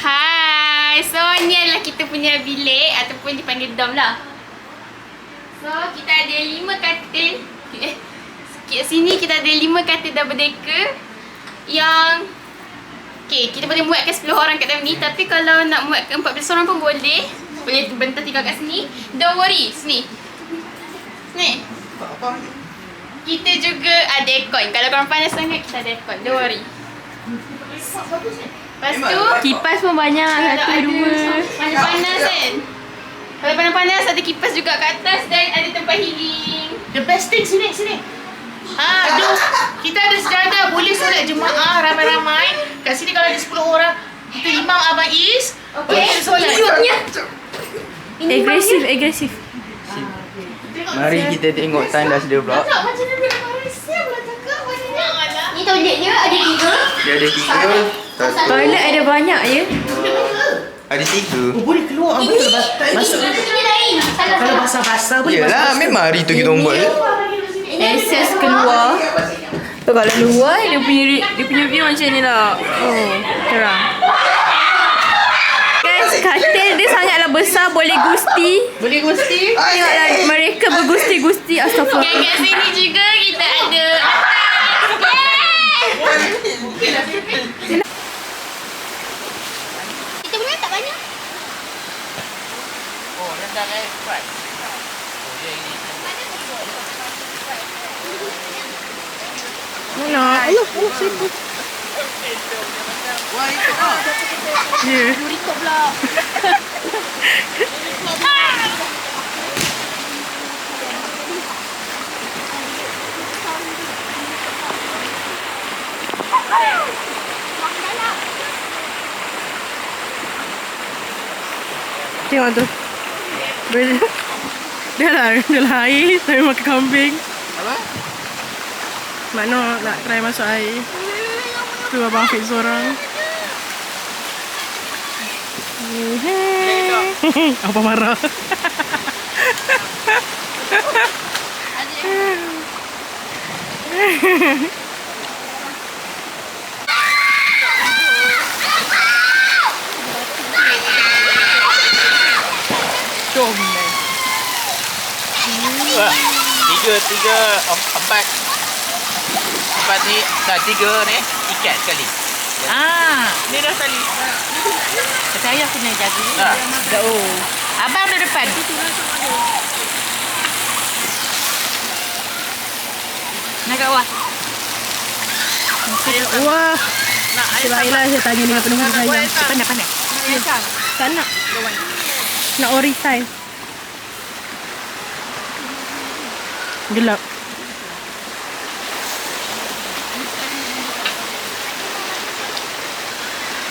Hai, so ni adalah kita punya bilik ataupun dipanggil dom lah. So kita ada lima katil. Kat sini kita ada lima katil double decker yang Okay, kita boleh muatkan 10 orang kat dalam ni. Tapi kalau nak muatkan 14 orang pun boleh. Boleh bentar tinggal kat sini. Don't worry, sini. Sini. Kita juga ada aircon. Kalau korang panas sangat, kita ada aircon. Don't worry Lepas tu Kipas pun banyak. Satu, dua. Panas-panas kan Kalau panas-panas ada kipas juga kat atas Dan ada tempat healing The best thing sini sini. Ha, tu kita ada sejadah boleh solat jemaah ramai-ramai. Kat sini kalau ada 10 orang, kita imam Abang Is. Okay, Boleh solat. Duduknya Agresif, agresif. Mari kita tengok tandas dia pula. Tak macam mana dia Malaysia pula cakap banyak. Ni toilet dia ada tiga Dia ada tiga. Satu. Toilet ada banyak ya. Ada tiga. Oh, boleh keluar apa tu? Masuk. Kalau basah-basah boleh Yelah, basah-basah. memang hari tu kita buat. Access keluar. Tu kalau luar dia punya dia punya view macam ni lah. Oh, terang. Guys, katil dia sangatlah besar boleh gusti. Boleh gusti? Tengoklah mereka bergusti-gusti astagfirullah. kat sini juga kita ada Kita punya tak banyak Oh, rendang air fry. Mana? Ayo, ayo seribu. Ya. Tengok tu. Dia, dia lah, dia lah air sambil makan kambing. Apa? Makno nak try masuk air. Tu abang Fik seorang. Apa marah? Comel. Tiga, tiga, em- empat Empat ni, dah tiga ni Ikat sekali Ah, Ni dah tali. saya kena jaga. ha. Oh. Abang ada depan. Nak kat bawah. Wah. Nak air saya tanya dengan penunggu saya. Boleh tak? Pandai pandai. Tak nak. Nak ori style. Gelap.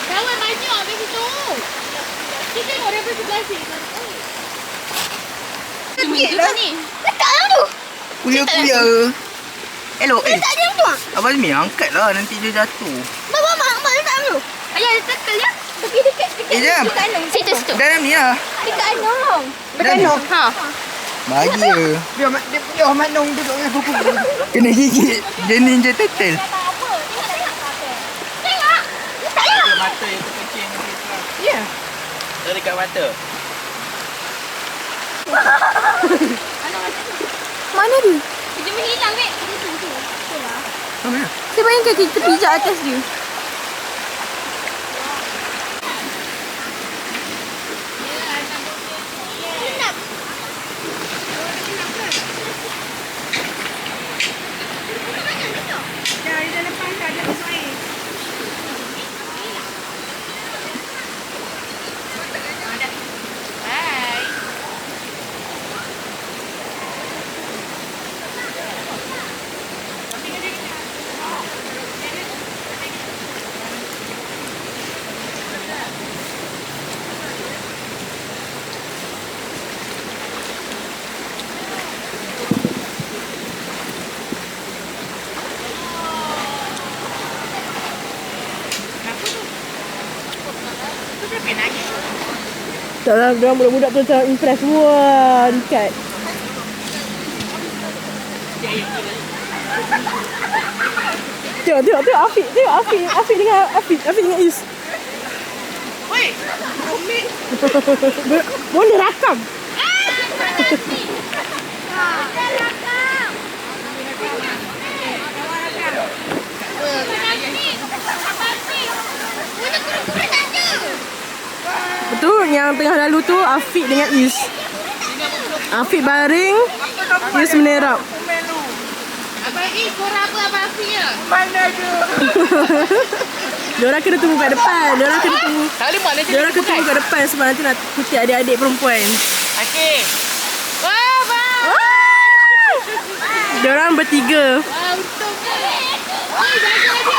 Kawan banyak kat situ Kita tengok daripada sebelah sini. Sikit lah. ni Letak lah tu. Kuya-kuya. Elok eh. Letak dia tu ah. Abang Azmi angkat lah. Nanti dia jatuh. Mak, mak, mak, letak dulu Ayah, letak ya Tepi dekat, dekat Eh, jam. Situ, situ. Dalam ni lah. Dekat Anong. Dekat Anong? Ha Biar mak dia biar mak nong duduk dengan kuku. Kena gigit. Dia ninja turtle. Ya Dia mata yang terkencing nanti terang. Ya. Dia dekat mata Mana dia? Kita boleh hilang weh Situ, situ Situ lah Mana? Saya bayangkan kita pijak atas dia. Tak lah, dia budak-budak tu macam impress. Wah, dekat. Tengok, tengok, tengok Afiq. Tengok Afiq. Afiq dengan Afiq. Afiq dengan Is. Woi, Umi. Bo- Boleh rakam. Betul yang tengah lalu tu Afiq dengan Is. Afiq baring, Is menerap. Abang Is, korang apa Abang Afiq ya? Diorang kena tunggu kat depan. Diorang kena tunggu. Tak mana. Diorang kena tunggu kat depan sebab nanti nak kutip adik-adik perempuan. Okey. Wah, bang. Diorang bertiga. Wah, untung.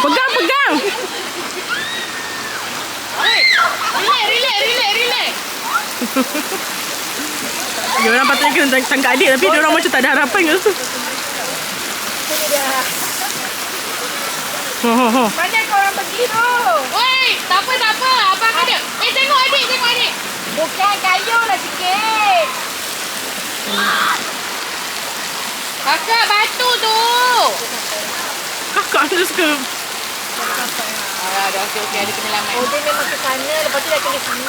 Pegang, pegang. Relax, relax, relax, relax. Diorang patutnya kena tang- tangkap adik tapi diorang macam tak ada harapan ke tu. Ho ho ho. Mana korang pergi tu? Woi, tak apa, tak apa. Abang ada. Eh, tengok adik, tengok adik. Bukan kayu lah sikit. Kakak, batu tu. Kakak tu suka. Ah, dah okey, okey. Ada penyelamat. Oh, dia memang ke sana. Lepas tu dah kena sini.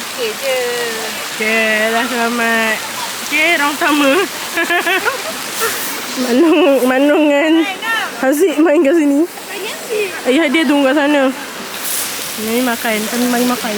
Okey je. Okay, dah selamat. Okay, round pertama. Manung, Manung dengan Haziq main kat sini. Ayah dia tunggu kat sana. Ni makan, kami mari makan.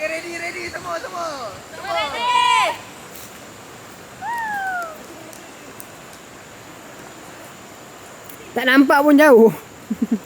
Okay, ready, ready semua, semua. Tak nampak pun jauh.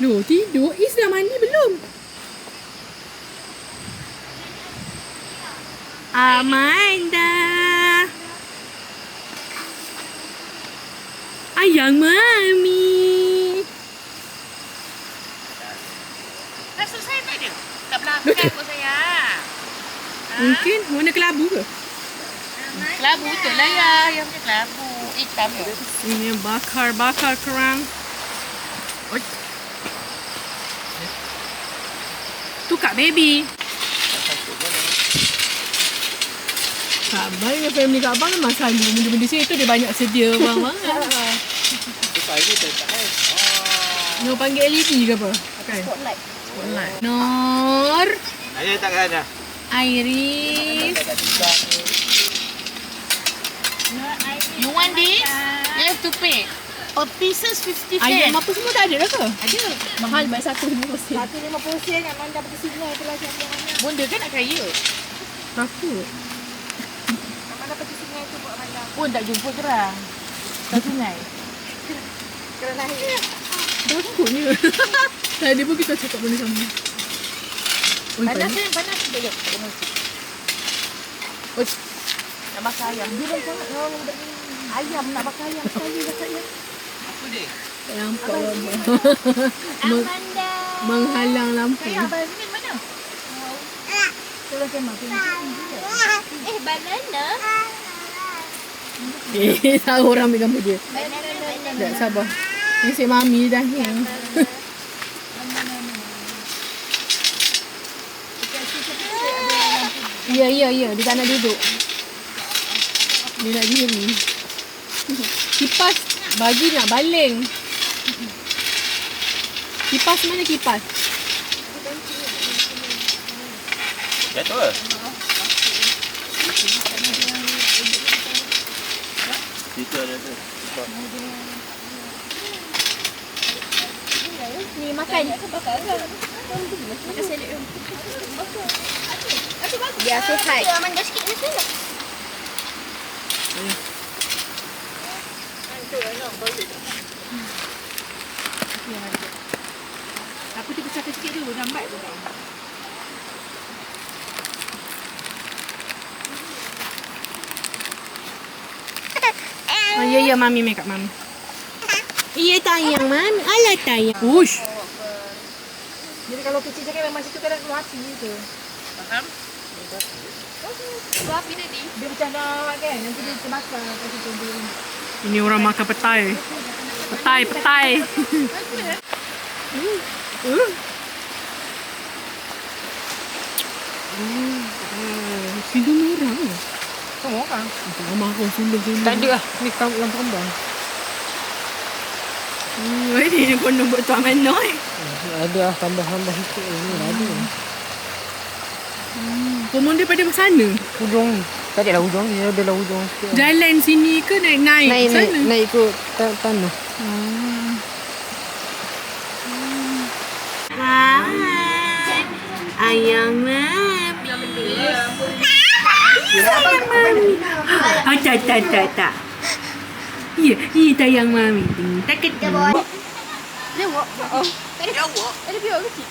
Loh, tidur. Is dah mandi belum? Amanda. Ayang mami. Dah selesai tak dia? Kat belakang kot saya. Mungkin warna kelabu ke? Kelabu tu lah ya. Yang macam kelabu. Hitam ya. Ini bakar-bakar kerang. Oi. Tu Kak Baby. Abang dengan family Kak Abang memang selalu benda-benda situ dia banyak sedia bang bang. Nur panggil LED ke apa? Kan? Spotlight. Spotlight. Nur, Ayo tak ada. Iris, You want this? You have to pay. Per pieces 50 sen. Ayam apa semua tak ada dah ke? Ada. Mahal bayar satu lima sen. Satu lima puluh sen yang mana pergi sini itu lah siapa yang mana. Bunda kan nak kaya. Takut. Mana pergi sini itu buat mana. Pun tak jumpa kerang. Tak sungai. Kerana akhirnya. Takutnya. Tadi pun kita cakap benda sama. Oi, Panas panas. kan? Panas. Sekejap, sekejap. Tak kena sikit. Oi. Nak bakar ayam. Dia sangat orang budak ni. Ayam nak bakar ayam. Sekali bakar ayam. Apa dia? Nampak lama. Meng- Menghalang lampu. Eh, Abang Azmin mana? Tolong kemah. Eh, banana. Eh, tahu orang ambil gambar dia. Tak sabar. Ni si mami dah ni. Ya, ya, ya. Dia tak nak duduk. Dia nak diri. Kipas. Bagi nak baling. Kipas mana kipas? Jatuh ke? Situ ada tu. Ni makan. Makan salad dulu. Dia so high. Ya, mangga sikit ni salad. Aku tu pecah sikit dulu. Lambat tu. Oh, ya, ya. Mami make up mami. Iya tayang mami. Alah tayang. Ush. Jadi kalau kecil cakap memang situ kadang keluar hati tu. Faham? Buat api tadi. Dia macam nak kan. Nanti dia terbakar. Kasi tu dia. Ini orang makan petai. Petai, petai. Sini merah ke? Semua kan. Lama aku sundul-sundul. Tak ada lah. Ni kau lampu kembang. Hmm, ini ni kau nak buat tuan menoi. Ada lah tambah-tambah sikit ni. Ada. Kau mau daripada sana? Hujung ni. Tak ada lah hujung ni. Ada lah hujung sikit. Jalan sini ke naik naik, Naik, naik, sana? naik ikut ta- tanah. Hai. Ayang mami. Sayang mami. Ah, tak, tak, tak, tak. Ya, ini tayang mami. Tak kena. Dia walk. Oh. Tak ada. Tak ada biar kecil.